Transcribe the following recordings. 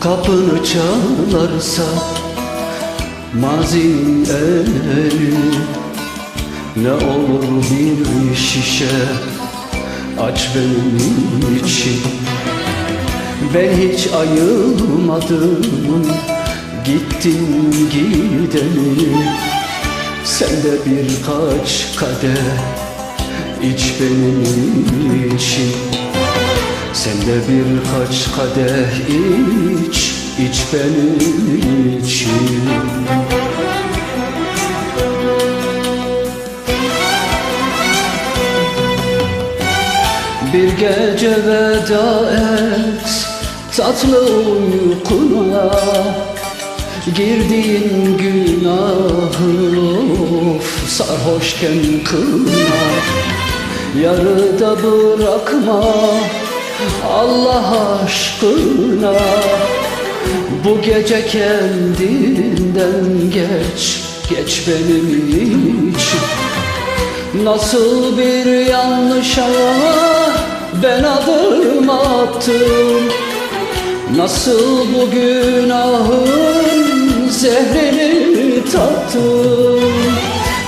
Kapını çalarsa mazinin eli Ne olur bir şişe aç benim için Ben hiç ayılmadım gittin gideni Sen de birkaç kadeh iç benim için Sen de birkaç kadeh iç, iç benim için Bir gece veda et tatlı uykuna. Girdiğin günahı of sarhoşken kına. Yarıda bırakma Allah aşkına. Bu gece kendinden geç Geç benim için. Nasıl bir yanlışa ben adım attım? Nasıl bu günahın zehrini tattım?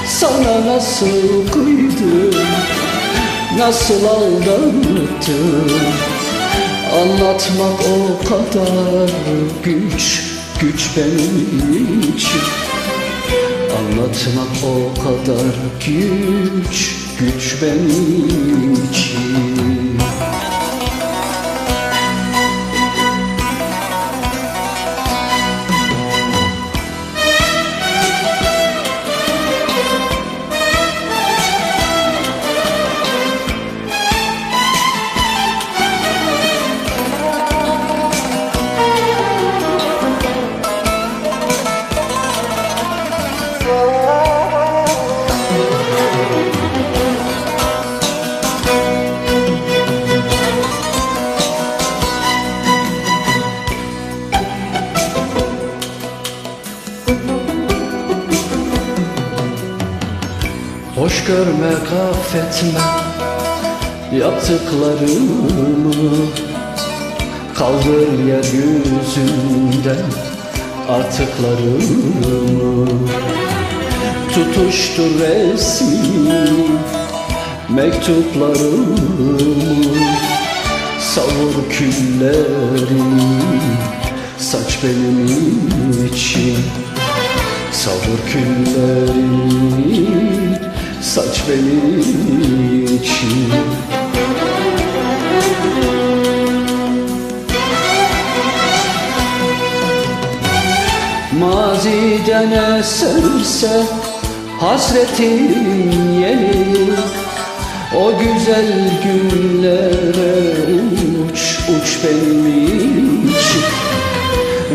Sana nasıl kıydım Nasıl aldattım Anlatmak o kadar güç Güç benim için. Anlatmak o kadar güç Güç benim için Hoş görme affetme yaptıklarımı. Kaldır yeryüzünden artıklarımı Tutuştur resmi mektuplarımı Savur küllerini saç benim için. Savur küllerini saç benim için. Maziden eserse hasretin yeni O güzel günlere uç uç benim için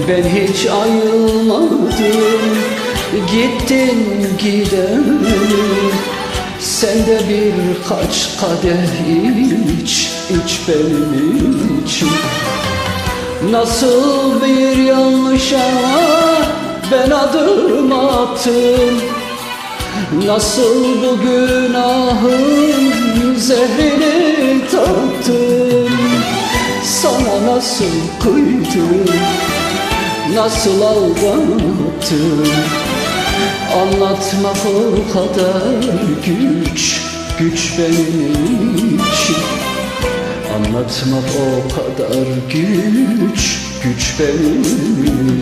Ben hiç ayılmadım gittin gideni Sen de birkaç kadeh iç iç benim için Nasıl bir yanlışa ben adım attım Nasıl bu günahın zehrini tattım Sana nasıl kıydım Nasıl aldattım Anlatmak o kadar güç Güç benim için. Anlatmak o kadar güç Güç benim için